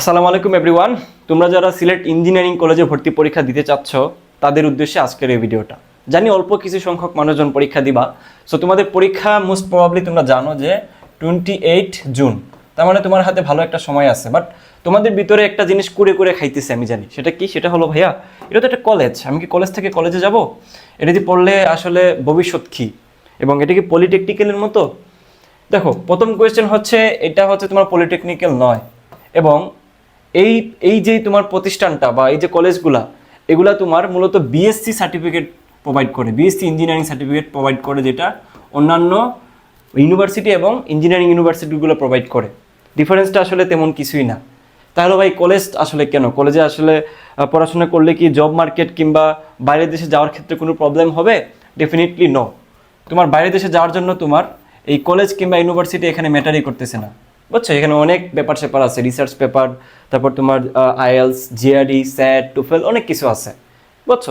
আসসালামু আলাইকুম এভরিওয়ান তোমরা যারা সিলেট ইঞ্জিনিয়ারিং কলেজে ভর্তি পরীক্ষা দিতে চাচ্ছ, তাদের উদ্দেশ্যে আজকের এই ভিডিওটা। জানি অল্প কিছু সংখ্যক মানুষজন পরীক্ষা দিবা। সো তোমাদের পরীক্ষা মোস্ট প্রবাবলি তোমরা জানো যে টোয়েন্টি এইট জুন তার মানে তোমার হাতে ভালো একটা সময় আছে। বাট তোমাদের ভিতরে একটা জিনিস কুড়ে করে খাইতেছে, আমি জানি। সেটা কি? সেটা হলো, ভাইয়া, এটা তো একটা কলেজ আমি কি কলেজ থেকে কলেজে যাব? এটা দিয়ে পড়লে আসলে ভবিষ্যৎ কী? এবং এটা কি পলিটেকনিক্যালের মতো? দেখো, প্রথম কোয়েশ্চেন হচ্ছে, এটা হচ্ছে তোমার পলিটেকনিক্যাল নয়। এবং এই এই যে তোমার প্রতিষ্ঠানটা বা এই যে কলেজগুলা, এগুলা তোমার মূলত বিএসসি সার্টিফিকেট প্রোভাইড করে বিএসসি ইঞ্জিনিয়ারিং সার্টিফিকেট প্রোভাইড করে, যেটা অন্যান্য ইউনিভার্সিটি এবং ইঞ্জিনিয়ারিং ইউনিভার্সিটিগুলো প্রোভাইড করে। ডিফারেন্সটা আসলে তেমন কিছুই না। তাহলে ভাই কলেজ আসলে কেন? কলেজে আসলে পড়াশোনা করলে কি জব মার্কেট কিংবা বাইরের দেশে যাওয়ার ক্ষেত্রে কোনো প্রবলেম হবে? ডেফিনেটলি নো তোমার বাইরের দেশে যাওয়ার জন্য তোমার এই কলেজ কিংবা ইউনিভার্সিটি এখানে ম্যাটারই করতেছে না। বুঝছ, এখানে অনেক পেপার সেপার আছে রিসার্চ পেপার তারপর তোমার আইএলস জিআরই স্যাট টুফেল অনেক কিছু আছে, বুঝছ?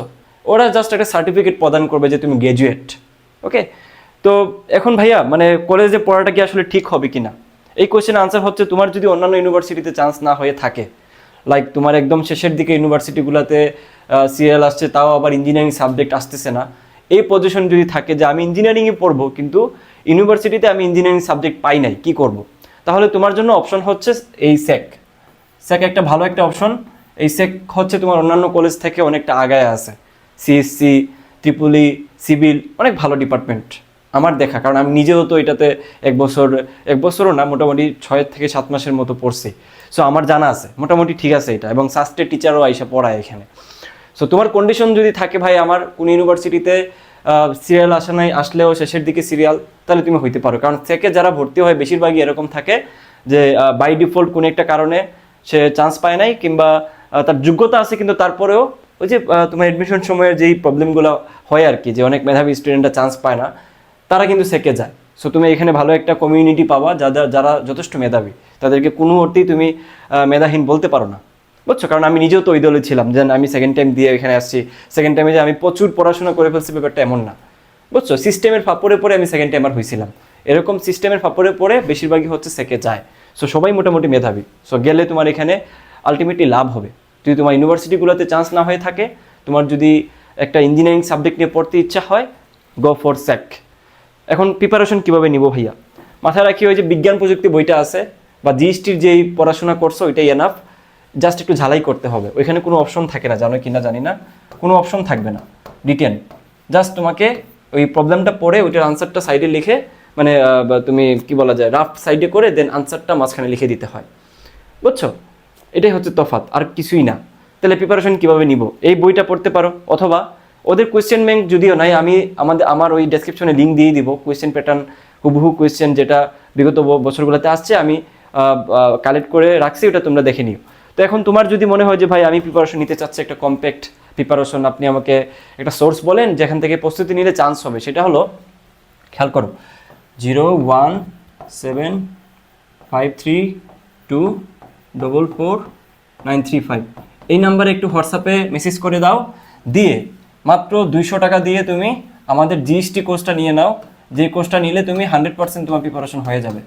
ওরা জাস্ট একটা সার্টিফিকেট প্রদান করবে যে তুমি গ্র্যাজুয়েট ওকে তো এখন ভাইয়া মানে কলেজে পড়াটা কি আসলে ঠিক হবে কিনা? এই কোয়েশ্চেন আনসার হচ্ছে তোমার যদি অন্যান্য ইউনিভার্সিটিতে চান্স না হয়ে থাকে লাইক তোমার একদম শেষের দিকে ইউনিভার্সিটিগুলোতে সিএল আসছে, তাও আবার ইঞ্জিনিয়ারিং সাবজেক্ট আসতেছে না। এই পজিশন যদি থাকে যে আমি ইঞ্জিনিয়ারিংয়ে পড়ব, কিন্তু ইউনিভার্সিটিতে আমি ইঞ্জিনিয়ারিং সাবজেক্ট পাই নাই, কি করব। তাহলে তোমার জন্য অপশন হচ্ছে এই স্যাক স্যাক একটা ভালো একটা অপশন এই স্যাক হচ্ছে তোমার অন্যান্য কলেজ থেকে অনেকটা আগায় আছে। সিএসসি ত্রিপুলি সিভিল অনেক ভালো ডিপার্টমেন্ট আমার দেখা। কারণ আমি নিজেও তো এটাতে এক বছর, এক বছরও না, মোটামুটি ছয় থেকে সাত মাসের মতো পড়ছি। সো আমার জানা আছে, মোটামুটি ঠিক আছে এটা। এবং সাস্টের টিচারও আইসা পড়ায় এখানে। সো তোমার কন্ডিশন যদি থাকে ভাই আমার, কোন ইউনিভার্সিটিতে সিরিয়াল আসা নাই, আসলেও শেষের দিকে সিরিয়াল তাহলে তুমি হইতে পারো। কারণ থেকে যারা ভর্তি হয়, বেশিরভাগই এরকম থাকে যে বাই ডিফল্ট কোনো একটা কারণে সে চান্স পায় নাই, কিংবা তার যোগ্যতা আছে, কিন্তু তারপরেও ওই যে তোমার অ্যাডমিশন সময়ের যেই প্রবলেমগুলো হয় আর কি, যে অনেক মেধাবী স্টুডেন্টরা চান্স পায় না, তারা কিন্তু সেকে যায়। সো তুমি এখানে ভালো একটা কমিউনিটি পাবা যারা যারা যথেষ্ট মেধাবী, তাদেরকে কোনো অর্থেই তুমি মেধাহীন বলতে পারো না। বুঝছ? কারণ আমি নিজেও তো ওই দলে ছিলাম। যে আমি সেকেন্ড টাইম দিয়ে এখানে আসছি। সেকেন্ড টাইমে যে আমি প্রচুর পড়াশোনা করে ফেলছি, ব্যাপারটা এমন না। বুঝছ? সিস্টেমের ফাপড়ে পড়ে আমি সেকেন্ড টাইমার হয়েছিলাম এরকম সিস্টেমের ফাপড়ে পড়ে বেশিরভাগই হচ্ছে সেকে যায়। সো সবাই মোটামুটি মেধাবী। সো গেলে তোমার এখানে আলটিমেটলি লাভ হবে। যদি তোমার ইউনিভার্সিটিগুলোতে চান্স না হয়ে থাকে, তোমার যদি একটা ইঞ্জিনিয়ারিং সাবজেক্ট নিয়ে পড়তে ইচ্ছা হয় গো ফর স্যাক এখন প্রিপারেশন কীভাবে নিব ভাইয়া? মাথায় রাখি ওই যে বিজ্ঞান প্রযুক্তি বইটা আছে, বা জিএসটির যেই পড়াশোনা করছ, ওইটাই এনাফ জাস্ট একটু ঝালাই করতে হবে। ওইখানে কোনো অপশন থাকে না জানো কি না জানি না। কোনো অপশন থাকবে না রিটেন জাস্ট তোমাকে ওই প্রবলেমটা পড়ে ওইটার আনসারটা সাইডে লিখে মানে তুমি কি বলা যায় রাফ সাইডে করে দেন আনসারটা মাঝখানে লিখে দিতে হয়। বুঝছ? এটাই হচ্ছে তফাৎ, আর কিছুই না। তাহলে প্রিপারেশন কীভাবে নিব? এই বইটা পড়তে পারো, অথবা ওদের কোয়েশ্চেন ব্যাংক যদিও নাই, আমি আমাদের, আমার ওই ডেসক্রিপশনে লিঙ্ক দিয়ে দিব কোয়েশ্চেন প্যাটার্ন হুবহু কোয়েশ্চেন যেটা বিগত বছরগুলোতে আসছে, আমি কালেক্ট করে রাখছি, ওটা তোমরা দেখে নিও। তো এখন তোমার যদি মনে হয় যে, ভাই, আমি প্রিপারেশন নিতে চাচ্ছি একটা কম্প্যাক্ট প্রিপারেশন আপনি আমাকে একটা সোর্স বলেন যেখান থেকে প্রস্তুতি নিলে চান্স হবে। সেটা হলো, খেয়াল করো zero one seven five three two double four nine three five এই নাম্বারে একটু হোয়াটসঅ্যাপে মেসেজ করে দাও, দিয়ে মাত্র দুইশো টাকা দিয়ে তুমি আমাদের জিএসটি কোর্সটা নিয়ে নাও, যে কোর্সটা নিলে তুমি হান্ড্রেড পার্সেন্ট তোমার প্রিপারেশন হয়ে যাবে।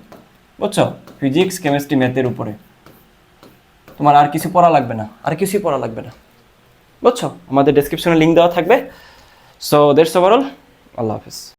বুঝছ? ফিজিক্স কেমিস্ট্রি ম্যাথের উপরে। তোমার আর কিছু পড়া লাগবে না, আর কিছুই পড়া লাগবে না। বুঝছ? আমাদের ডেসক্রিপশনে লিঙ্ক দেওয়া থাকবে। সো দেটস ওভারঅল আল্লাহ হাফিজ।